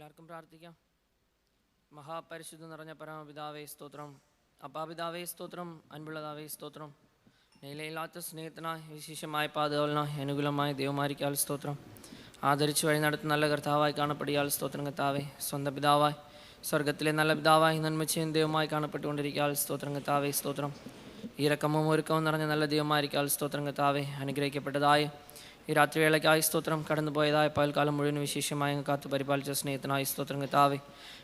എല്ലാവർക്കും പ്രാർത്ഥിക്കാം. മഹാപരിശുദ്ധ നിറഞ്ഞ പരമപിതാവേ സ്തോത്രം. അപ്പാപിതാവേ സ്തോത്രം. അൻപുള്ളതാവേ സ്തോത്രം. നിലയില്ലാത്ത സ്നേഹത്തിനായി വിശേഷമായ പാതകളിനായി അനുകൂലമായ ദൈവമാരിക്കാൽ സ്തോത്രം. ആദരിച്ചു വഴി നടത്തുന്ന നല്ല കർത്താവായി കാണപ്പെടിയാൽ സ്തോത്രം കത്താവേ സ്വന്തം പിതാവായി സ്വർഗത്തിലെ നല്ല പിതാവായി നന്മച്ചയും ദൈവമായി കാണപ്പെട്ടുകൊണ്ടിരിക്കാൽ സ്തോത്രം കത്താവേ സ്തോത്രം. ഇറക്കമും ഒരുക്കവും നിറഞ്ഞ നല്ല ദൈവമായിരിക്കാൽ സ്തോത്രം കത്താവേ അനുഗ്രഹിക്കപ്പെട്ടതായി ഈ രാത്രിവേളയ്ക്കായി സ്തോത്രം കടന്നുപോയതായ പകൽക്കാലം മുഴുവൻ വിശേഷമായി അങ്ങ് കാത്തു പരിപാലിച്ച സ്നേഹത്തിനായി സ്തോത്രം കത്താവെ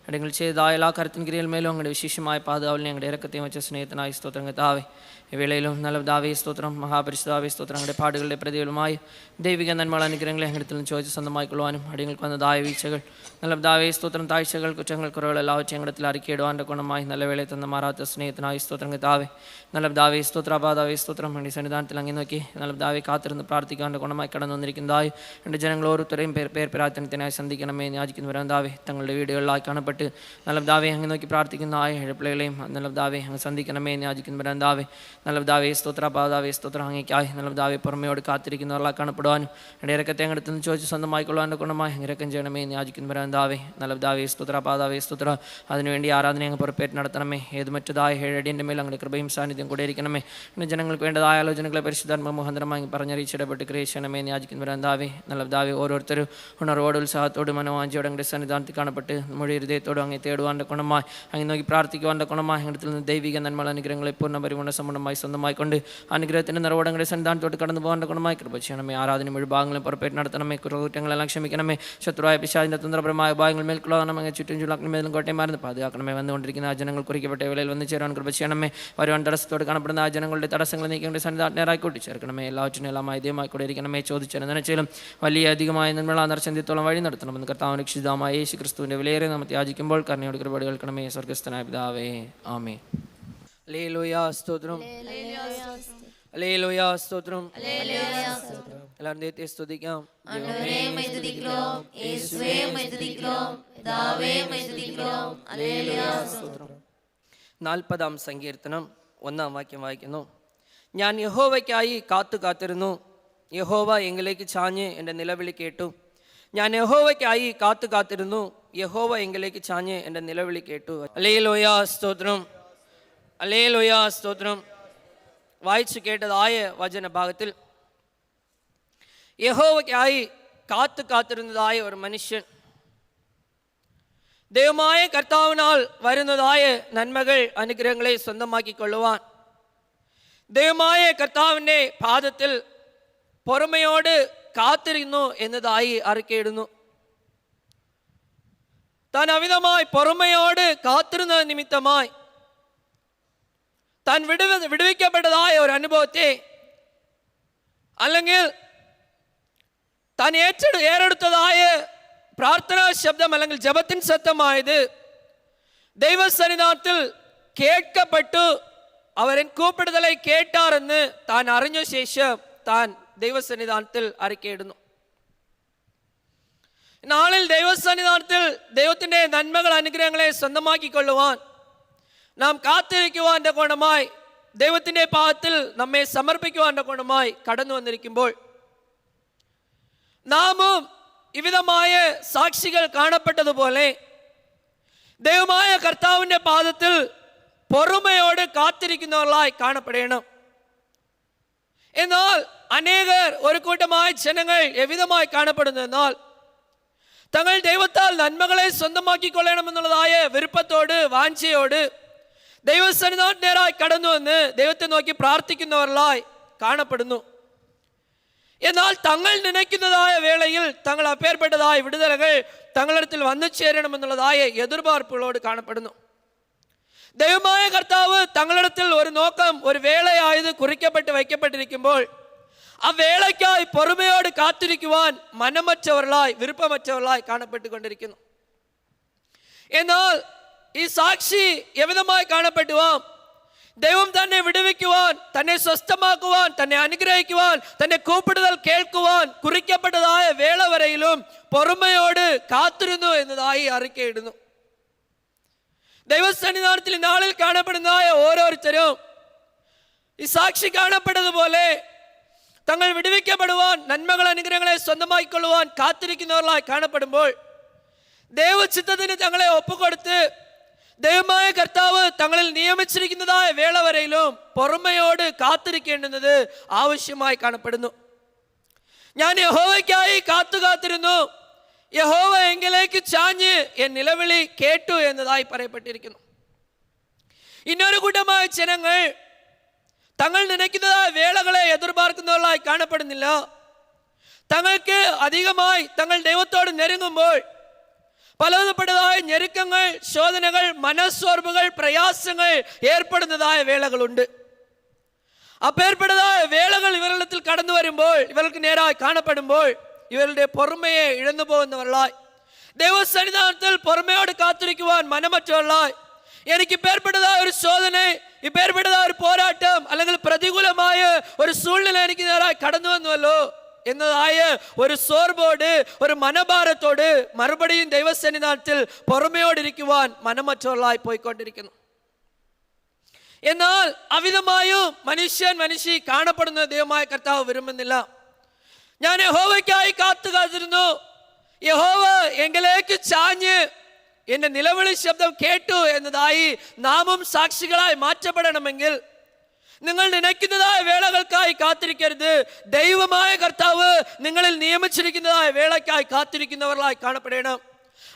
അടങ്ങൾ ചെയ്തതായ എല്ലാ കരത്തിൻ കിരിയൽ മേലും അങ്ങയുടെ വിശേഷമായ പാതാവിൽ ഞങ്ങളുടെ ഇറക്കത്തെയും വെച്ച സ്നേഹത്തിനായി സ്തോത്രം കത്താവെ ഈ വേളയിലും നല്ല ദാവേ സ്തോത്രം. മഹാപരിശുദ്ധാവി സ്തോത്രം. അങ്ങയുടെ പാടുകളുടെ പ്രതികളുമായി ദൈവിക നന്മകൾ അനുഗ്രഹങ്ങളെ അങ്ങടത്തിൽ ചോദിച്ച് സ്വന്തമായിക്കൊള്ളുവാനും അടിയങ്ങൾക്ക് വന്നതായ വീഴ്ചകൾ. നല്ല ദാവേ സ്തോത്രം. താഴ്ചകൾ കുറ്റങ്ങൾ കുറവുകൾ എല്ലാവറ്റും ഞങ്ങളത്തിൽ അറിയിക്കിടുവാന്റെ ഗുണമായി നല്ല വേളയിൽ തന്ന മാറാത്ത സ്നേഹത്തിനായി സ്തോത്രം കത്താവെ നല്ല ദാവേ സ്തോത്രാപാതാവേ സ്തോത്രം. വേണ്ടി സന്നിധാനത്തിൽ അങ്ങി നോക്കി നല്ല ദാവി കാത്തിരുന്ന് പ്രാർത്ഥിക്കാന്റെ ഗുണമായി കടന്നു വന്നിരിക്കുന്നതായി എന്റെ ജനങ്ങൾ ഓരോരുത്തരെയും പേർ പേർ പ്രാർത്ഥനത്തിനായി സന്ധിക്കണമേ യാചിക്കുന്നവരും ദാവേ തങ്ങളുടെ വീടുകളിലായി കാണപ്പെട്ട് നല്ല ദാവേ അങ്ങ് നോക്കി പ്രാർത്ഥിക്കുന്നതായി ഇഴപ്പിളകളെയും നല്ല ദാവേ അങ്ങ് സന്ധിക്കണമേ യാചിക്കുന്നവരും ദാവേ നല്ല ദാവേ സ്തോത്ര പാതാവേ സ്തോത്ര അങ്ങേക്കായി നല്ല ദാവേ പുറമെയോട് കാത്തിരിക്കുന്നവരിലായി കാണപ്പെടുവാനും എന്റെ ഇറക്കത്തെ അങ്ങടുത്ത് നിന്ന് ചോദിച്ച് സ്വന്തമായിക്കൊള്ളാന്റെ ഗുണമായി ഇറക്കം ചെയ്യണമേ യാചിക്കുന്നവരും ദാവേ നല്ല ദാവേ സ്തുത്ര പാതാവേ സ്തുത്ര. അതിനുവേണ്ടി ആരാധന അങ്ങ് പുറപ്പേറ്റ് നടത്തണമേ. ഏത് മറ്റതായ ഏഴടിന്റെ മേൽ അങ്ങനെ കൃപയും സാന്നിധ്യം കൂടെ ഇരിക്കണമേ. എന്റെ ജനങ്ങൾക്ക് വേണ്ടതായ ആലോചനകളെ പരിശുദ്ധാത്മ മുഹന്തരമായി പറഞ്ഞറിയിച്ചിടപെട്ട് ക്രിയേഷണമേ യാചിക്കുന്നു വരാൻ ദാവേ നല്ല ദാവേ ഓരോരുത്തരും ഉണർവോട് ഉത്സാഹത്തോട് മനോവാഞ്ചിയോട് അങ്ങയുടെ സന്നിധാനത്തിൽ കാണപ്പെട്ട് നമ്മുടെ ഹൃദയത്തോടും അങ്ങനെ തേടുവാന്റെ ഗുണമായി അങ്ങ് നോക്കി പ്രാർത്ഥിക്കുവാന്റെ ഗുണമായി അങ്ങടത്തിൽ നിന്ന് ദൈവിക നന്മ അനുഗ്രഹങ്ങളെ പൂർണ പരിഗുണ സ്വന്തമായി സ്വന്തമായിക്കൊണ്ട് അനുഗ്രഹത്തിന്റെ നിറവോടങ്ങളുടെ സന്നിധാനത്തോട്ട് കടന്നു പോകാന്റെ ഗുണമായി കൃപ ചെയ്യണമേ. ആരാധന മുഴുഭാഗങ്ങളും പുറപ്പെട്ട് നടത്തണമേ. കുറ്റങ്ങളെല്ലാം ക്ഷമിക്കണമേ. ശത്രുവായ പിശാചിന്റെ തന്ത്രപരമായ ഭാഗങ്ങൾ മേൽക്കുള്ളതാണ് അങ്ങ് ചുറ്റും ചുള്ളാക്കണമേലും കോട്ടയമായിരുന്നു പാതുകാക്കണമേ വന്നുകൊണ്ടിരിക്കുന്ന ആ ജനങ്ങൾ കുറിക്കപ്പെട്ട വേളയിൽ വന്ന് ചേരാൻ കൃപ ചെയ്യണമേ. വരുവാൻ തടസ്സത്തോട് കാണപ്പെടുന്ന ആ ജനങ്ങളുടെ തടസ്സങ്ങൾ നീക്കേണ്ട സന്നിധാനേറായി കൂട്ടിച്ചേർക്കണമേ എല്ലാവറ്റിനും എല്ലാം ഐദ്യമായി കൂടെ ഇരിക്കണമേ. ചോദിച്ചാൽ നനച്ചാലും വലിയ അധികമായ നന്മള നർച്ചന്തിത്തോളം വഴി നടത്തണമെന്ന് കർത്താവിന് രക്ഷിതാമായ യേശു ക്രിസ്തുവിന്റെ വിലയേറെ നമ്മൾ യാചിക്കുമ്പോൾ കർണയോട് കൃപടി കേൾക്കണമേ. സ്വർഗസ്ഥനായ പിതാവേ ആമേ നാൽപ്പതാം സങ്കീർത്തനം ഒന്നാം വാക്യം വായിക്കുന്നു. ഞാൻ യഹോവയ്ക്കായി കാത്തു കാത്തിരുന്നു യഹോവ എങ്കിലേക്ക് ചാഞ്ഞ് എന്റെ നിലവിളി കേട്ടു. ഞാൻ യഹോവയ്ക്കായി കാത്തു കാത്തിരുന്നു. യഹോവ എങ്കിലേക്ക് ചാഞ്ഞ് എന്റെ നിലവിളി കേട്ടു. അലേ ലോയാ സ്തോത്രം. അലേ ലോയാ സ്തോത്രം. വായിച്ചു കേട്ടതായ വചന ഭാഗത്തിൽ യഹോവയ്ക്കായി കാത്തു കാത്തിരുന്നതായ ഒരു മനുഷ്യൻ ദൈവമായ കർത്താവിനാൽ വരുന്നതായ നന്മകൾ അനുഗ്രഹങ്ങളെ സ്വന്തമാക്കിക്കൊള്ളുവാൻ ദൈവമായ കർത്താവിന്റെ പാദത്തിൽ പൊറമയോട് കാത്തിരുന്നു എന്നതായി അറിക്കയിടുന്നു താൻ അമിതമായി പുറമയോട് കാത്തിരുന്ന നിമിത്തമായി താൻ വിടുവ വിടുവിക്കപ്പെട്ടതായ ഒരു അനുഭവത്തെ അല്ലെങ്കിൽ താൻ ഏറ്റെടു ഏറെടുത്തതായ പ്രാർത്ഥനാ ശബ്ദം അല്ലെങ്കിൽ ജപത്തിൻ ശബ്ദമായത് ദൈവസന്നിധാനത്തിൽ കേൾക്കപ്പെട്ടു അവരൻ കൂപ്പിടുതലായി കേട്ടാറെന്ന് താൻ അറിഞ്ഞ ശേഷം താൻ ദൈവസന്നിധാനത്തിൽ അരക്കേടുന്നു. നാളിൽ ദൈവസന്നിധാനത്തിൽ ദൈവത്തിന്റെ നന്മകൾ അനുഗ്രഹങ്ങളെ സ്വന്തമാക്കിക്കൊള്ളുവാൻ നാം കാത്തിരിക്കുവാന്റെ ഗുണമായി ദൈവത്തിന്റെ പാദത്തിൽ നമ്മെ സമർപ്പിക്കുവാന്റെ ഗുണമായി കടന്നു വന്നിരിക്കുമ്പോൾ നാമും വിവിധമായ സാക്ഷികൾ കാണപ്പെട്ടതുപോലെ ദൈവമായ കർത്താവിന്റെ പാദത്തിൽ പൊറുമയോട് കാത്തിരിക്കുന്നവരായി കാണപ്പെടണം. എന്നാൽ അനേകർ ഒരു കൂട്ടമായ ജനങ്ങൾ എവിധമായി കാണപ്പെടുന്നു എന്നാൽ തങ്ങൾ ദൈവത്താൽ നന്മകളെ സ്വന്തമാക്കിക്കൊള്ളണമെന്നുള്ളതായ വിരുപ്പത്തോട് വാഞ്ചയോട് ദൈവസന്നിധാനേരായി കടന്നുവെന്ന് ദൈവത്തെ നോക്കി പ്രാർത്ഥിക്കുന്നവരിലായി കാണപ്പെടുന്നു എന്നാൽ തങ്ങൾ നനയ്ക്കുന്നതായ വേളയിൽ തങ്ങൾ അപ്പേർപ്പെട്ടതായ വിടുതലകൾ തങ്ങളിടത്തിൽ വന്നു ചേരണമെന്നുള്ളതായ എതിർപാർപ്പുകളോട് കാണപ്പെടുന്നു ദൈവമായ കർത്താവ് തങ്ങളിടത്തിൽ ഒരു നോക്കം ഒരു വേളയായത് കുറിക്കപ്പെട്ട് വയ്ക്കപ്പെട്ടിരിക്കുമ്പോൾ ആ വേളയ്ക്കായി പൊറുമയോട് കാത്തിരിക്കുവാൻ മനമറ്റവர்களாய் വിരുപ്പമറ്റവர்களாய் കാണപ്പെട്ടുകൊണ്ടിരിക്കുന്നു. എന്നാൽ ഈ സാക്ഷി എവിധമായി കാണപ്പെട്ടുവാം. ദൈവം തന്നെ വിടുവിക്കുവാൻ തന്നെ സ്വസ്ഥമാക്കുവാൻ തന്നെ അനുഗ്രഹിക്കുവാൻ തന്നെ കൂപ്പിടുതൽ കേൾക്കുവാൻ കുറിക്കപ്പെട്ടതായ വേള വരയിലും പൊറുമയോട് കാത്തിരുന്നു എന്നതായി അറിക്കയിടുന്നു ദൈവസന്നിധാനത്തിൽ നാളിൽ കാണപ്പെടുന്ന ഓരോരുത്തരും ഈ സാക്ഷി കാണപ്പെട്ടതുപോലെ തങ്ങൾ വിടുവിക്കപ്പെടുവാൻ നന്മകൾ അനുഗ്രഹങ്ങളെ സ്വന്തമായിക്കൊള്ളുവാൻ കാത്തിരിക്കുന്നവരായി കാണപ്പെടുമ്പോൾ ദൈവചിത്തത്തിന് തങ്ങളെ ഒപ്പുകൊടുത്ത് ദൈവമായ കർത്താവ് തങ്ങളിൽ നിയമിച്ചിരിക്കുന്നതായ വേള വരയിലും പുറമയോട് കാത്തിരിക്കേണ്ടുന്നത് ആവശ്യമായി കാണപ്പെടുന്നു. ഞാൻ യഹോവയ്ക്കായി കാത്തു കാത്തിരുന്നു യഹോവ എങ്കിലേക്ക് ചാഞ്ഞ് എൻ നിലവിളി കേട്ടു എന്നതായി പറയപ്പെട്ടിരിക്കുന്നു ഇന്നൊരു കൂട്ടമായ ജനങ്ങൾ തങ്ങൾ നനയ്ക്കുന്നതായ വേളകളെ എതിർപാർക്കുന്നവരായി കാണപ്പെടുന്നില്ല തങ്ങൾക്ക് അധികമായി തങ്ങൾ ദൈവത്തോട് നെരുങ്ങുമ്പോൾ പലവിധപ്പെട്ടതായ ഞെരുക്കങ്ങൾ ശോധനകൾ മനസ്സോർവുകൾ പ്രയാസങ്ങൾ ഏർപ്പെടുന്നതായ വേളകളുണ്ട് അപ്പേർപ്പെടുന്നതായ വേളകൾ ഇവരിടത്തിൽ കടന്നു വരുമ്പോൾ ഇവർക്ക് നേരായി കാണപ്പെടുമ്പോൾ ഇവരുടെ പുറമയെ ഇഴന്നു പോകുന്നവர்களாய் ദൈവസന്നിധാനത്തിൽ പുറമയോട് കാത്തിരിക്കുവാൻ മനമറ്റുള്ള എനിക്ക് പേർപ്പെട്ടതായ ഒരു ശോധന ഈ പേർപ്പെട്ടതായ ഒരു പോരാട്ടം അല്ലെങ്കിൽ പ്രതികൂലമായ ഒരു സൂഴ്നില എനിക്ക് നേരായി കടന്നു വന്നുവല്ലോ എന്നതായ ഒരു സോർബോട് ഒരു മനഭാരത്തോട് മറുപടിയും ദൈവസന്നിധാനത്തിൽ പുറമയോടിരിക്കുവാൻ മനമറ്റുള്ളായി പോയിക്കൊണ്ടിരിക്കുന്നു. എന്നാൽ അവിധമായും മനുഷ്യൻ മനുഷ്യ കാണപ്പെടുന്ന ദൈവമായ കർത്താവ് വരുമെന്നില്ല ഞാൻ യഹോവയ്ക്കായി കാത്തു കാത്തിരുന്നു യഹോവ എങ്കിലേക്ക് ചാഞ്ഞ് എന്റെ നിലവിളി ശബ്ദം കേട്ടു എന്നതായി നാമും സാക്ഷികളായി മാറ്റപ്പെടണമെങ്കിൽ നിങ്ങൾ നിനയ്ക്കുന്നതായ വേളകൾക്കായി കാത്തിരിക്കരുത്. ദൈവമായ കർത്താവ് നിങ്ങളിൽ നിയമിച്ചിരിക്കുന്നതായ വേളയ്ക്കായി കാത്തിരിക്കുന്നവരായി കാണപ്പെടണം.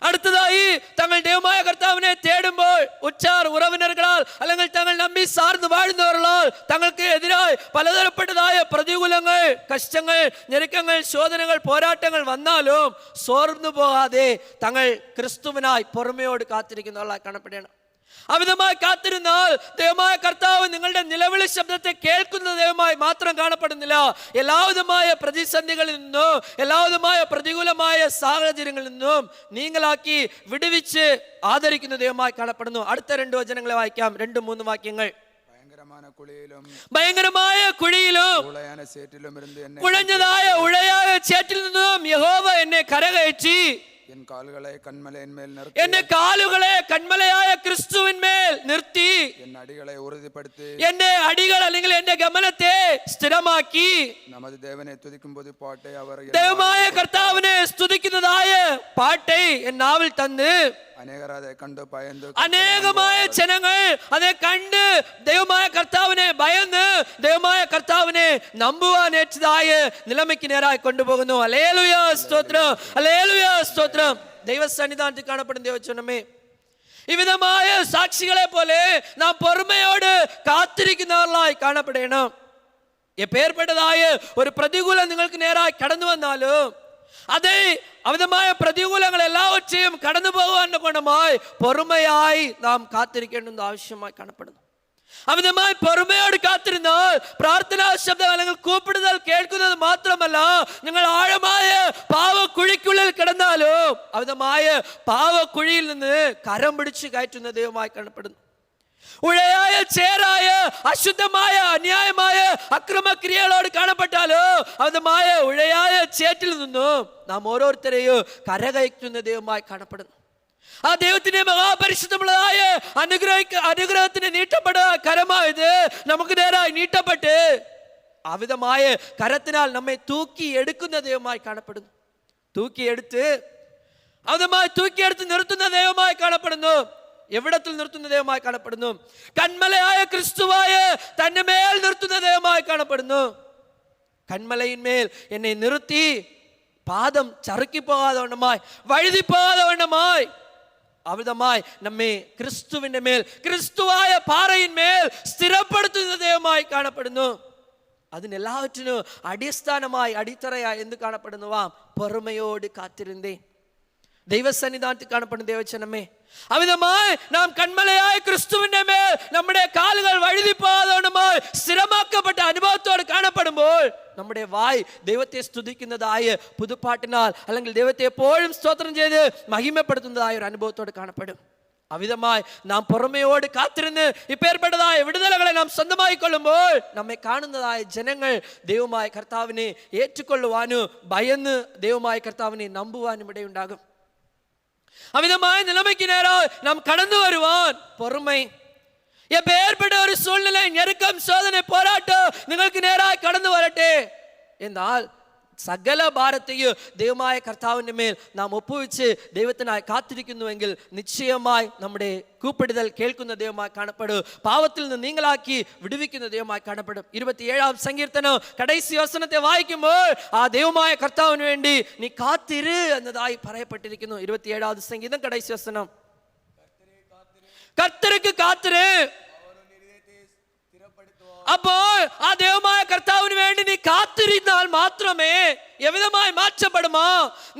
അടുത്തതായി തങ്ങൾ ദൈവമായ കർത്താവിനെ തേടുമ്പോൾ ഉച്ചാർ ഉറവിനറുകളാൽ അല്ലെങ്കിൽ തങ്ങൾ നമ്പി സാർന്ന് വാഴുന്നവരുള്ള തങ്ങൾക്ക് എതിരായി പലതരപ്പെട്ടതായ പ്രതികൂലങ്ങൾ കഷ്ടങ്ങൾ ഞെരുക്കങ്ങൾ ശോധനങ്ങൾ പോരാട്ടങ്ങൾ വന്നാലും സോർന്നു പോകാതെ തങ്ങൾ ക്രിസ്തുവിനായി പുറമയോട് കാത്തിരിക്കുന്നവരുള്ള കാണപ്പെടണം അമിതമായി കാത്തിരുന്നാൽ ദൈവമായ കർത്താവ് നിങ്ങളുടെ നിലവിളി ശബ്ദത്തെ കേൾക്കുന്ന ദൈവമായി മാത്രം കാണപ്പെടുന്നില്ല. എല്ലാവിധമായ പ്രതിസന്ധികളിൽ നിന്നും എല്ലാവിധമായ പ്രതികൂലമായ സാഹചര്യങ്ങളിൽ നിന്നും നീങ്ങലാക്കി വിടുവിച്ച് ആദരിക്കുന്ന ദൈവമായി കാണപ്പെടുന്നു. അടുത്ത രണ്ട് വചനങ്ങളെ വായിക്കാം. രണ്ടും മൂന്ന് വാക്യങ്ങൾ. ഭയങ്കരമായ കുഴിയിലും കുഴഞ്ഞതായ ഉഴയായ ചേറ്റിൽ നിന്നും യഹോവ എന്നെ കരകയറ്റി. என் கால்களை கண்மலையின் மேல் நிறுத்தி എന്റെ കാലുകളെ കന്മലയായ ക്രിസ്തുവിന്മേൽ നിർത്തി என் அடிகளை உறுதிப்படுத்தி എന്റെ അടികൾ അല്ലെങ്കിൽ എന്റെ ഗമനത്തെ സ്ഥിരമാക്കി நமது தேவனை துதிக்கும் போது பாட்டை அவர் என் ദൈവമായ കർത്താവിനെ സ്തുതിക്കുന്നതായ പാട്ടെ എൻ നാവിൽ തന്ന് அநேகர் அதை கண்டு பயந்து അനേകമായ ജനങ്ങൾ അതെ കണ്ട് ദൈവമായ കർത്താവിനെ ഭയന്ന് ദൈവമായ കർത്താവിനെ നമ്പുവാനേറ്റതായ നിലമയ്ക്ക് നേരായി കൊണ്ടുപോകുന്നു അലേലുയ സ്തോത്രം അലേലുയ സ്തോത്രം സ്തോത്രം ദൈവസന്നിധാനത്തിൽ കാണപ്പെടുന്ന ദൈവച്ചനമേ വിവിധമായ സാക്ഷികളെ പോലെ നാം പൊറുമയോട് കാത്തിരിക്കുന്നവരായി കാണപ്പെടണം. പേർപ്പെട്ടതായ ഒരു പ്രതികൂലം നിങ്ങൾക്ക് നേരായി കടന്നു വന്നാലും അതെ അമിതമായ പ്രതികൂലങ്ങൾ എല്ലാവറ്റെയും കടന്നു പോകുവാൻ ഗുണമായി പൊറുമയായി നാം കാത്തിരിക്കേണ്ടത് ആവശ്യമായി കാണപ്പെടുന്നു. അമിതമായി പൊറുമയോട് കാത്തിരുന്നാൽ പ്രാർത്ഥനാ ശബ്ദം അല്ലെങ്കിൽ കൂപ്പിടുതൽ കേൾക്കുന്നത് മാത്രമല്ല നിങ്ങൾ ആഴമായ പാവക്കുഴിക്കുള്ളിൽ കിടന്നാലും അമിതമായ പാവക്കുഴിയിൽ നിന്ന് കരം പിടിച്ച് കയറ്റുന്ന ദൈവമായി കാണപ്പെടുന്നു. ഉഴയായ ചേരായ അശുദ്ധമായ അന്യായമായ അക്രമക്രിയകളോട് കാണപ്പെട്ടാലോ അമിതമായ ഉഴയായ ചേറ്റിൽ നിന്നും നാം ഓരോരുത്തരെയും കരകയറ്റുന്ന ദൈവമായി കാണപ്പെടുന്നു. ആ ദൈവത്തിന്റെ മഹാപരിശുദ്ധമുള്ളതായ അനുഗ്രഹിക്ക അനുഗ്രഹത്തിന് നീട്ടപ്പെടുക കരമായത് നമുക്ക് നേരായി നീട്ടപ്പെട്ട് അവിധമായ കരത്തിനാൽ നമ്മെ തൂക്കി എടുക്കുന്ന ദൈവമായി കാണപ്പെടുന്നു. തൂക്കിയെടുത്ത് അവിധമായി തൂക്കിയെടുത്ത് നിർത്തുന്ന ദൈവമായി കാണപ്പെടുന്നു. എവിടത്തിൽ നിർത്തുന്ന ദൈവമായി കാണപ്പെടുന്നു? കന്മലയായ ക്രിസ്തുവായ തന്റെ മേൽ നിർത്തുന്ന ദൈവമായി കാണപ്പെടുന്നു. കന്മലയിന്മേൽ എന്നെ നിർത്തി പാദം ചറുക്കിപ്പോകാതെ വണ്ണമായി വഴുതിപ്പോകാതെ വണ്ണമായി. അവിധമായി നമ്മെ ക്രിസ്തുവിന്റെ മേൽ ക്രിസ്തുവായ പാറയിന്മേൽ സ്ഥിരപ്പെടുത്തുന്ന ദൈവമായി കാണപ്പെടുന്നു. അതിനെല്ലാവറ്റിനും അടിസ്ഥാനമായി അടിത്തറയായി എന്ത് കാണപ്പെടുന്നുവാം പെറുമയോട് കാത്തിരുന്നേ. ദൈവസന്നിധാനത്തിൽ കാണപ്പെടുന്ന ദൈവച്ചനമേ അമിതമായി നാം കൺമലയായ ക്രിസ്തുവിന്റെ മേൽ നമ്മുടെ കാലുകൾ വഴുതിപ്പോകാതോണമായി സ്ഥിരമാക്കപ്പെട്ട അനുഭവത്തോട് കാണപ്പെടുമ്പോൾ നമ്മുടെ വായ് ദൈവത്തെ സ്തുതിക്കുന്നതായ പുതുപ്പാട്ടിനാൽ അല്ലെങ്കിൽ ദൈവത്തെ എപ്പോഴും സ്തോത്രം ചെയ്ത് മഹിമപ്പെടുത്തുന്നതായ ഒരു അനുഭവത്തോട് കാണപ്പെടും. അവിധമായി നാം പുറമെയോട് കാത്തിരുന്ന് ഇപ്പേർപ്പെട്ടതായ വിടുതലകളെ നാം സ്വന്തമായി കൊള്ളുമ്പോൾ നമ്മെ കാണുന്നതായ ജനങ്ങൾ ദൈവമായ കർത്താവിനെ ഏറ്റുകൊള്ളുവാനും ഭയന്ന് ദൈവമായ കർത്താവിനെ നമ്പുവാനും ഇടയുണ്ടാകും. അമിതമായ നിലമയ്ക്ക് നേരം നാം കടന്നു വരുവാൻ പൊറുമൈ எப்பேற்பட்ட ஒரு சூழ்நிலை நெருக்கம் சோதனை போராட்டம் നിങ്ങൾക്ക് നേരായി കടന്നു വരട്ടെ എന്നാൽ സകല ഭാരത്തെയും ദൈവമായ കർത്താവിന്റെ മേൽ നാം ഒപ്പുവെച്ച് ദൈവത്തിനായി കാത്തിരിക്കുന്നുവെങ്കിൽ നിശ്ചയമായി നമ്മുടെ കൂപ്പിടുതൽ കേൾക്കുന്ന ദൈവമായി കാണപ്പെടും. പാവത്തിൽ നിന്ന് നീങ്ങളാക്കി വിടുവിക്കുന്ന ദൈവമായി കാണപ്പെടും. ഇരുപത്തിയേഴാം സങ്കീർത്തനം കടൈസി വസനത്തെ വായിക്കുമ്പോൾ ആ ദൈവമായ കർത്താവിന് വേണ്ടി നീ കാത്തിരു എന്നതായി പറയപ്പെട്ടിരിക്കുന്നു. ഇരുപത്തിയേഴാമത് സംഗീതം കടൈസി വസനം. കർത്തരക്ക് കാത്തിര്. അപ്പോൾ ആ ദൈവമായ കർത്താവിന് വേണ്ടി നീ കാത്തിരുന്നാൽ മാത്രമേ എവിധമായി മാറ്റപ്പെടുമോ?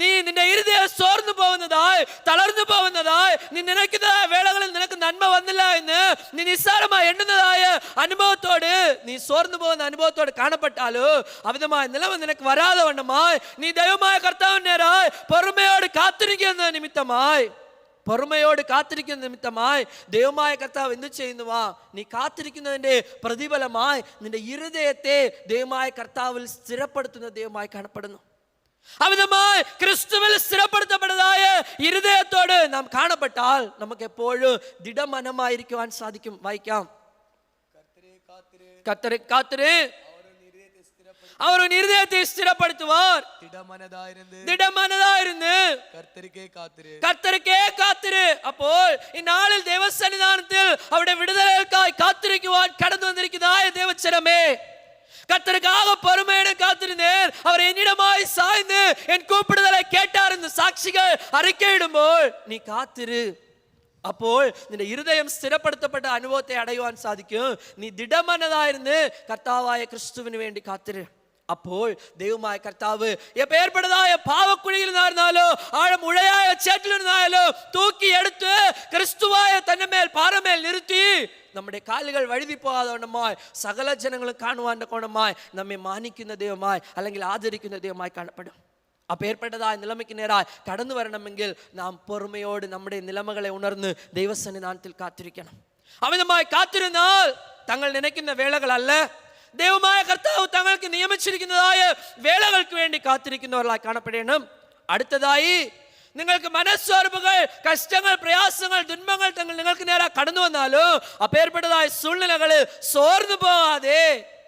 നീ നിന്റെ ഇരുതയം സോർന്നു പോകുന്നതായി തളർന്നു പോകുന്നതായി നീ നിനക്കുന്നതായ വേളകളിൽ നിനക്ക് നന്മ വന്നില്ല എന്ന് നീ നിസ്സാരമായി എണ്ണുന്നതായ അനുഭവത്തോട് നീ സോർന്നു പോകുന്ന അനുഭവത്തോട് കാണപ്പെട്ടാലോ? അവിധമായ നിലവ് നിനക്ക് വരാതെ വണ്ണമായി. നീ ദൈവമായ കർത്താവിനേരായി പൊറുമയോട് കാത്തിരിക്കുന്ന നിമിത്തമായി. പൊറുമയോട് കാത്തിരിക്കുന്ന നിമിത്തമായി ദൈവമായ കർത്താവ് എന്ത് ചെയ്യുന്നുവാ നീ കാത്തിരിക്കുന്നതിന്റെ പ്രതിഫലമായി നിന്റെ ഇരുദയത്തെ ദൈവമായ കർത്താവിൽ സ്ഥിരപ്പെടുത്തുന്ന ദൈവമായി കാണപ്പെടുന്നു. അമിതമായി ക്രിസ്തുവിൽ സ്ഥിരപ്പെടുത്തപ്പെട്ടതായ ഇരുദയത്തോട് നാം കാണപ്പെട്ടാൽ നമുക്ക് എപ്പോഴും ദൃഢമനമായിരിക്കുവാൻ സാധിക്കും. വായിക്കാം. കത്തരെ. കാത്തിരെ. அவர் உன் இருதயத்தை ஸ்திரப்படுத்துவார். திடமனதா இருந்து திடமனதா இருந்து கர்த்தருக்கே காத்திரு. கர்த்தருக்கே காத்திரு. அப்போ இந்நாளில் தேவ சன்னிதானத்தில் அவருடைய விடுதலைக்காய் காத்திருக்குவான். கடந்து வந்திருக்கிறாய் தேவச்சரமே. கத்தருக்காக பொறுமையிட காத்திருந்தேன். அவர் என்னிடமாய் சாய்ந்து என் கூப்பிடுதலை கேட்டார் இந்த சாட்சிகள் அறிக்கையிடும்போல் நீ காத்திரு. அப்போ இந்த இருதயம் ஸ்திரப்படுத்தப்பட்ட அனுபவத்தை அடைவான் சாதிக்கும். நீ திடமனதாயிருந்து கர்த்தாவாய கிறிஸ்துவின் வேண்டி காத்திரு. അപ്പോൾ ദൈവമായ കർത്താവ് പേർപ്പെടുന്നതായ പാവക്കുഴിയിൽ നിന്നായിരുന്നാലോ ആഴമുഴയായ ചേറ്റിൽ നിന്നായാലോ തൂക്കിയെടുത്ത് ക്രിസ്തുവായ തന്നെ മേൽ പാറമേൽ നിർത്തി നമ്മുടെ കാലുകൾ വഴുതി പോകാതെ വണ്ണമായി സകല ജനങ്ങളും കാണുവാന്റെ കോണമായി നമ്മെ മാനിക്കുന്ന ദൈവമായി അല്ലെങ്കിൽ ആദരിക്കുന്ന ദൈവമായി കാണപ്പെടും. അപ്പേർപ്പെട്ടതായ നിലമയ്ക്ക് നേരായി കടന്നു വരണമെങ്കിൽ നാം പൊറുമയോട് നമ്മുടെ നിലമകളെ ഉണർന്ന് ദൈവസന്നിധാനത്തിൽ കാത്തിരിക്കണം. അമിതമായി കാത്തിരുന്നാൽ തങ്ങൾ നനയ്ക്കുന്ന വേളകളല്ല. ദൈവമായ കർത്താവ് തങ്ങൾക്ക് നിയമിച്ചിരിക്കുന്നതായ വേളകൾക്ക് വേണ്ടി കാത്തിരിക്കുന്നവരായി കാണപ്പെടണം അടുത്തതായി നിങ്ങൾക്ക് മനസ്സോർപ്പുകൾ കഷ്ടങ്ങൾ പ്രയാസങ്ങൾ ദുന്മങ്ങൾ തങ്ങൾ നിങ്ങൾക്ക് നേരെ കടന്നു വന്നാലോ അപ്പേർപ്പെട്ടതായ സുള്ളിലകൾ സോർന്നു പോവാതെ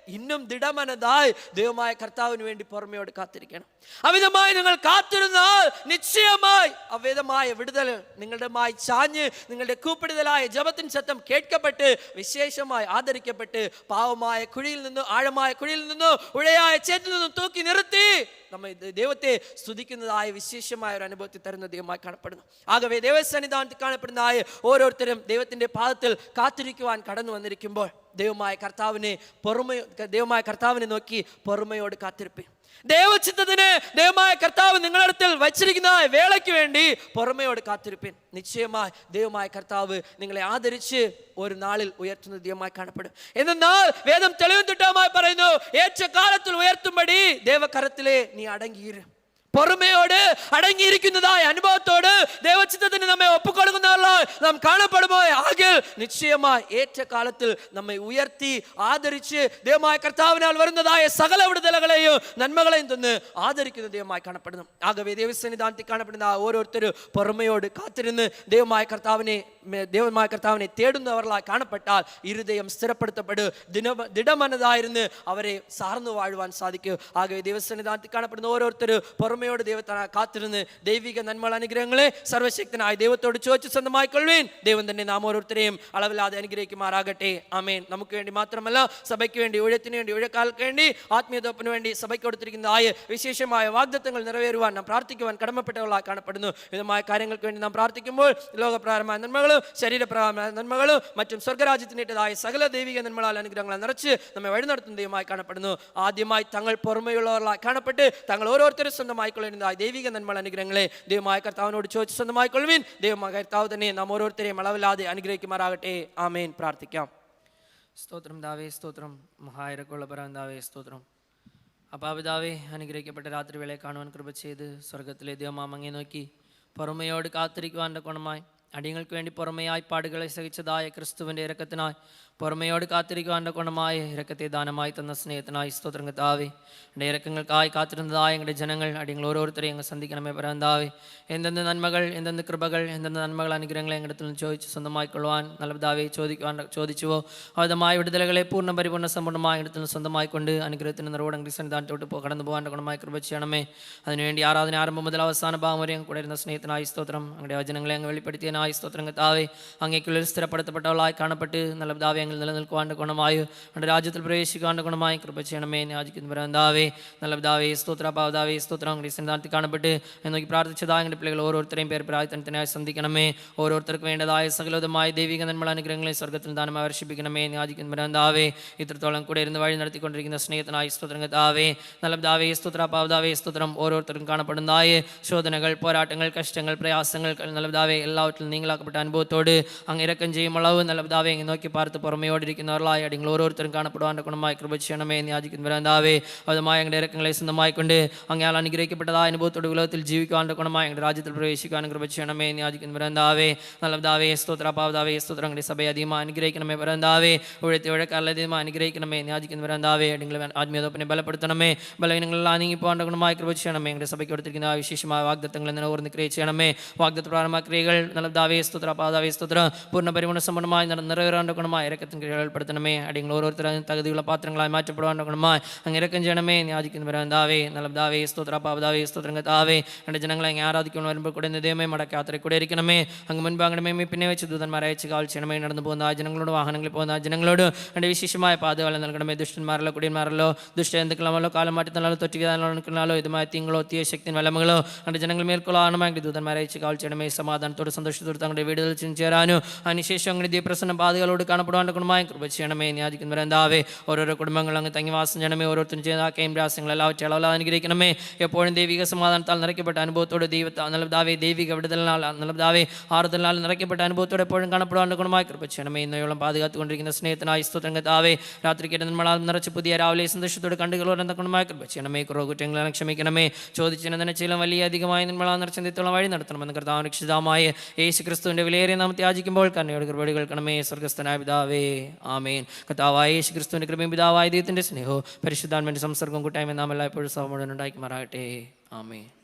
ഇന്നും ദൃഢമനതായി ദൈവമായ കർത്താവിന് വേണ്ടി പുറമെയോട് കാത്തിരിക്കണം. അവിധമായി നിങ്ങൾ കാത്തിരുന്നാൽ നിശ്ചയമായി അവിധമായ വിടുതൽ നിങ്ങളുടെ മായി ചാഞ്ഞ് നിങ്ങളുടെ കൂപ്പിടുതലായ ജപത്തിൻ ശബ്ദം കേൾക്കപ്പെട്ട് വിശേഷമായി ആദരിക്കപ്പെട്ട് പാവമായ കുഴിയിൽ നിന്ന് ആഴമായ കുഴിയിൽ നിന്ന് ഉഴയായ ചേറ്റിൽ നിന്നും തൂക്കി നിർത്തി നമ്മെ ദൈവത്തെ സ്തുതിക്കുന്നതായ വിശേഷമായ ഒരു അനുഭവത്തിൽ തരുന്ന ദൈവമായി കാണപ്പെടുന്നു. ആകവേ ദൈവസന്നിധാനത്തിൽ കാണപ്പെടുന്നതായ ഓരോരുത്തരും ദൈവത്തിന്റെ പാദത്തിൽ കാത്തിരിക്കുവാൻ കടന്നു വന്നിരിക്കുമ്പോൾ ദൈവമായ കർത്താവിനെ പൊറുമ ദൈവമായ കർത്താവിനെ നോക്കി പൊറുമയോട് കാത്തിരിപ്പി ദൈവചിത്തത്തിന് ദൈവമായ കർത്താവ് നിങ്ങളുടെ നിങ്ങളടുത്തിൽ വച്ചിരിക്കുന്ന വേളയ്ക്ക് വേണ്ടി പുറമയോട് കാത്തിരിപ്പിൻ. നിശ്ചയമായി ദൈവമായ കർത്താവ് നിങ്ങളെ ആദരിച്ച് ഒരു നാളിൽ ഉയർത്തുന്ന ദൈവമായി കാണപ്പെടും. എന്നാൽ വേദം തെളിവും തിട്ടമായി പറയുന്നു ഏറ്റ കാലത്തിൽ ഉയർത്തുമ്പടി ദൈവകരത്തിലെ നീ അടങ്ങിയിരും. പൊറുമയോട് അടങ്ങിയിരിക്കുന്നതായ അനുഭവത്തോട് ദേവചിത്തത്തിന് നമ്മെ ഒപ്പുകൊടുക്കുന്നവരായി നാം കാണപ്പെടുമോ ആകെ നിശ്ചയമായി ഏറ്റ കാലത്തിൽ നമ്മെ ഉയർത്തി ആദരിച്ച് ദൈവമായ കർത്താവിനാൽ വരുന്നതായ സകല വിടുതലകളെയും നന്മകളെയും തന്ന് ആദരിക്കുന്ന ദൈവമായി കാണപ്പെടുന്നു. ആകെ ദൈവസന്നിധാനത്തിൽ കാണപ്പെടുന്ന ഓരോരുത്തരും പൊറുമയോട് കാത്തിരുന്ന് ദൈവമായ കർത്താവിനെ ദേവന്മാ കർത്താവിനെ தேடுந்தவர்களாய் കാണപ്പെട്ടാൽ இருதயம் സ്ഥിരപ്പെടുത്തപ്പെടും. ദിന திடமனதாயிருந்து അവരെ സാർന്നു വാഴുവാൻ സാധിക്കും. ആകെ ദൈവസന്നിധാനത്തിൽ കാണപ്പെടുന്ന ഓരോരുത്തർ പുറമയോട് ദൈവത്തിനാ കാത്തിരുന്ന് ദൈവിക നന്മ അനുഗ്രഹങ്ങളെ സർവശക്തനായ ദൈവത്തോട് ചോദിച്ചു സ്വന്തമായി കൊള്ളുവേൻ ദൈവം തന്നെ നാം ഓരോരുത്തരെയും അളവില്ലാതെ അനുഗ്രഹിക്കുമാറാകട്ടെ. ആമേൻ. നമുക്ക് വേണ്ടി മാത്രമല്ല സഭയ്ക്ക് വേണ്ടി ഉഴത്തിന് വേണ്ടി ഉഴക്കാൽക്ക് വേണ്ടി ആത്മീയതോപ്പിന് വേണ്ടി സഭയ്ക്ക് കൊടുത്തിരിക്കുന്നതായ വിശേഷമായ വാഗ്ദത്തങ്ങൾ നിറവേറുവാൻ നാം പ്രാർത്ഥിക്കുവാൻ കടമപ്പെട്ടവളായി കാണപ്പെടുന്നു. വിധമായ കാര്യങ്ങൾക്ക് വേണ്ടി നാം പ്രാർത്ഥിക്കുമ്പോൾ ലോകപ്രാരമായ നന്മകൾ ഗുണങ്ങളും ശരീരപ്രകാരമായ നന്മകളും മറ്റും സ്വർഗരാജ്യത്തിന്റെതായ സകല ദൈവിക നന്മകളാൽ അനുഗ്രഹങ്ങളെ നിറച്ച് നമ്മെ വഴി നടത്തുന്ന ദൈവമായി കാണപ്പെടുന്നു. ആദ്യമായി തങ്ങൾ പുറമെയുള്ളവരായി കാണപ്പെട്ട് തങ്ങൾ ഓരോരുത്തരും സ്വന്തമായി കൊള്ളുന്നതായ ദൈവിക നന്മ അനുഗ്രഹങ്ങളെ ദൈവമായ കർത്താവിനോട് ചോദിച്ച് സ്വന്തമായി കൊള്ളുവിൻ. ദൈവമായ കർത്താവ് തന്നെ നാം ഓരോരുത്തരെയും അളവില്ലാതെ അനുഗ്രഹിക്കുമാറാകട്ടെ. ആമേൻ. പ്രാർത്ഥിക്കാം. സ്തോത്രം ദാവേ സ്തോത്രം. മഹായരക്കുള്ള പരവന്താവേ സ്തോത്രം. അപ്പാപിതാവേ അനുഗ്രഹിക്കപ്പെട്ട രാത്രിവേളയെ കാണുവാൻ കൃപ ചെയ്ത് സ്വർഗത്തിലെ ദൈവമാമങ്ങെ നോക്കി പുറമയോട് കാത്തിരിക്കുവാന്റെ ഗുണമായി. അടിയങ്ങൾക്ക് വേണ്ടി പുറമെയായി പാടുകളെ സഹിച്ചതായ ക്രിസ്തുവിന്റെ ഇറക്കത്തിനായി പുറമയോട് കാത്തിരിക്കുവാന്റെ ഗുണമായ ഇറക്കത്തെ ദാനമായി തന്ന സ്നേഹത്തിനായി സ്തോത്രം കത്താവേ എന്റെ ഇറക്കങ്ങൾക്കായി കാത്തിരുന്നതായ ഞങ്ങളുടെ ജനങ്ങൾ അടിയങ്ങൾ ഓരോരുത്തരെയും അങ്ങ് സന്ധിക്കണമേ പരന്താവേ എന്തെന്ന് നന്മകൾ എന്തെന്ന് കൃപകൾ എന്തെന്ന് നന്മകൾ അനുഗ്രഹങ്ങളെ ഞങ്ങളുടെ ചോദിച്ച് സ്വന്തമായി കൊള്ളുവാൻ നല്ലതാവേ ചോദിക്കുവാൻ ചോദിച്ചുവോ? അവതമായ വിടുതലകളെ പൂർണ പരിപൂർണ സമ്പൂർണമായ ഇടത്തിൽ സ്വന്തമായിക്കൊണ്ട് അനുഗ്രഹത്തിന് നിറവോടെ സന്നിധാനത്തോട്ട് കടന്നു പോകാന്റെ ഗുണമായി കൃപ ചെയ്യണമേ. അതിനുവേണ്ടി ആരാധന ആരംഭം മുതൽ അവസാന ഭാഗം വരെ കൂടെ ഇരുന്ന സ്നേഹത്തിനായി സ്തോത്രം. അങ്ങയുടെ വചനങ്ങളെ അങ്ങ് വെളിപ്പെടുത്തിയതിനായി സ്തോത്രം കത്താവേ അങ്ങേക്കുള്ളിൽ സ്ഥിരപ്പെടുത്തപ്പെട്ടവളായി കാണപ്പെട്ട് നല്ല പിതാവെ അങ്ങിൽ നിലനിൽക്കുവാന്റെ ഗുണമായി നമ്മുടെ രാജ്യത്തിൽ പ്രവേശിക്കാണ്ട് ഗുണമായി കൃപ ചെയ്യണമേ പിതാവേ. നല്ല പിതാവേ സ്തോത്ര പാവതാവേ സ്തോത്രം അങ്ങയുടെ സന്നിധാനത്തിൽ കാണപ്പെട്ട് എന്നോക്കി പ്രാർത്ഥിച്ചതായ അങ്ങയുടെ പിള്ളികൾ ഓരോരുത്തരെയും പേർ പ്രാർത്ഥനത്തിനായി സന്ധിക്കണമേ ഓരോരുത്തർക്ക് വേണ്ടതായ സകലതമായ ദൈവിക നന്മ അനുഗ്രഹങ്ങളെ സ്വർഗത്തിൽ ദാനം വർഷിപ്പിക്കണമേ ആചിക്കുന്ന യാചിക്കുന്നു പിതാവേ. ഇത്രത്തോളം കൂടെ ഇരുന്ന് വഴി നടത്തിക്കൊണ്ടിരിക്കുന്ന സ്നേഹത്തിനായി സ്തോത്രം കത്താവേ നല്ല പിതാവേ സ്തോത്ര പാവതാവേ സ്തോത്രം ഓരോരുത്തർക്കും കാണപ്പെടുന്നതായ ശോധനകൾ പോരാട്ടങ്ങൾ കഷ്ടങ്ങൾ പ്രയാസങ്ങൾ നല്ല പിതാവേ നീങ്ങളാക്കപ്പെട്ട അനുഭവത്തോട് അങ്ങേരക്കം ചെയ്യും. അളവ് നല്ല പിതാവേ എങ്ങനെ നോക്കി പാർത്ത് പുറമെയോടിരിക്കുന്നവர்களாய் അടിങ്ങൾ ഓരോരുത്തരും കാണപ്പെടുവാന്റെ ഗുണമായി കൃപ ചെയ്യണമേ എന്ന് യാചിക്കുന്നവരെ എന്താവേ അതുമായ ഞങ്ങളുടെ ഇറക്കങ്ങളെ സ്വന്തമായിക്കൊണ്ട് അങ്ങയാൽ അനുഗ്രഹിക്കപ്പെട്ടതായ അനുഭവത്തോട് ഉലകത്തിൽ ജീവിക്കാന്റെ ഗുണമായി ഞങ്ങളുടെ രാജ്യത്തിൽ പ്രവേശിക്കാനും കൃപ ചെയ്യണമേ എന്ന് യാചിക്കുന്നവരെ എന്താവേ നല്ല പിതാവേ സ്തോത്രാപാവതാവേ സ്തോത്രം. അങ്ങനെ സഭയെ അധികമായി അനുഗ്രഹിക്കണമേ. വരന്താവേ ഉഴത്തി ഉഴക്കാരിൽ അധികമായി അനുഗ്രഹിക്കണമേ എന്ന് യാചിക്കുന്നവരെ എന്താവേ അടിങ്ങൾ ആത്മീയതോപ്പിനെ ബലപ്പെടുത്തണമേ. ബലവിനങ്ങളിലാണ് നീങ്ങിപ്പോവാന്റെ ഗുണമായി കൃപ ചെയ്യണമേ. ഞങ്ങളുടെ സഭയ്ക്ക് കൊടുത്തിരിക്കുന്ന വിശേഷമായ വാഗ്ദത്തങ്ങൾ എന്നോർന്ന് ക്രിയ ചെയ്യണമേ. വാഗ്ദത്ത പ്രാരംഭ ക്രിയകൾ നല്ല ദാവേ സ്തുത്ര പാതാവേ സ്തുത്ര. പൂർണ പരിഗുണ സമ്പന്നമായി നിറ- നിറവേറേണ്ട ഗുണമായി ഇറക്കത്തിന് കീഴിൽ ഉൾപ്പെടുത്തണമേ അടിയങ്ങൾ ഓരോരുത്തരും തകുതിയുള്ള പാത്രങ്ങളായി മാറ്റപ്പെടുവാന്റെ ഗുണമായി അങ്ങ് ഇറക്കം ചെയ്യണമേ. യാചിക്കുന്നു നല്ല ദാവേ സ്തുത്ര പാപതാവേ താവേ എന്റെ ജനങ്ങളെ അങ്ങ് ആരാധിക്കണം വരുമ്പോൾ കൂടെ നിതയമേ മടക്ക യാത്ര കൂടെ ഇരിക്കണമേ. അങ്ങ് മുൻപ് അങ്ങടെ പിന്നെ വെച്ച് ദൂതന്മാരെ അയച്ച് കാൽ ചെയ്യണമേ. നടന്നു പോകുന്ന ആ ജനങ്ങളോട് വാഹനങ്ങളിൽ പോകുന്ന ആ ജനങ്ങളോട് എന്റെ വിശേഷമായ പാതകൾ നൽകണമേ. ദുഷ്ടന്മാരല്ലോ കുടിയന്മാരല്ലോ ദുഷ്ട എന്തൊക്കെയാണല്ലോ കാലം മാറ്റുന്നാലോ തൊറ്റുകാലോ ഇതുമായ തീങ്ങളോ തീയ ശക്തി വലമകളോ എന്റെ ജനങ്ങൾ മേൽക്കൊള്ളാണമെങ്കിൽ ദൂതന്മാരെ അയച്ച് കാൽ ചെയ്യണമേ. സമാധാനത്തോട് സന്തോഷത്തോട് തങ്ങളുടെ വീടുകളിൽ ചെന്ന് ചേരാനും അതിനുശേഷം അങ്ങനെ ദീപ്രസന്ന പാതകളോട് കാണപ്പെടുവാന്റെ ഗുണമായി കൃപ ചെയ്യണമേ ന്യാജിക്കുന്നവർ എന്താവേ ഓരോരോ കുടുംബങ്ങൾ അങ്ങ് തങ്ങിവാസം ചെയ്യണമേ ഓരോരുത്തരും ചെയ്യുന്ന ആക്കയും രാസങ്ങളെല്ലാം എല്ലാവറ്റും അളവലാതെ അനുഗ്രഹിക്കണമേ. എപ്പോഴും ദൈവിക സമാധാനത്താൽ നിറയ്ക്കപ്പെട്ട അനുഭവത്തോട് ദൈവത്താൽ നൽതാവേ ദൈവിക വിടുതലിനാൽ നൽതാവേ ആറുതലിനാൽ നിറയ്ക്കപ്പെട്ട അനുഭവത്തോടെ എപ്പോഴും കാണപ്പെടുവാന്റെ ഗുണമായി കൃപ ചെയ്യണമേ. ഇന്നയോളം പാതുകാത്തുകൊണ്ടിരിക്കുന്ന സ്നേഹത്തിനായി സ്തുതരംഗത്താവേ രാത്രിക്ക് നമ്മളാൽ നിറച്ച് പുതിയ രാവിലെ സന്തോഷത്തോട് കണ്ടുകളോടെ ഗുണമായി കൃപ ചെയ്യണമേ. കുറവ് കുറ്റങ്ങളെ ക്ഷമിക്കണമേ. ചോദിച്ചതിനെ ചില വലിയ അധികമായി നമ്മളാ നിറച്ചെന്തത്തോളം വഴി നടത്തണമെന്ന് കർത്താവ് രക്ഷിതാമായ യേശു ക്രിസ്തുവിന്റെ വിലയേറിയ നാം ത്യാജിക്കുമ്പോൾ കണ്ണയോട് കൃപടി കേൾക്കണമേ സ്വർഗസ്ഥനായ പിതാവേ. ആമേൻ. കർത്താവായ യേശു ക്രിസ്തുവിന്റെ കൃപയും പിതാവായ ദൈവത്തിന്റെ സ്നേഹവും പരിശുദ്ധാൻമന്റെ സംസർഗം കൂട്ടായ്മ നാം എല്ലായ്പ്പോഴും സഹമുഴുവൻ ഉണ്ടാക്കി മാറാകട്ടെ ആമേൻ.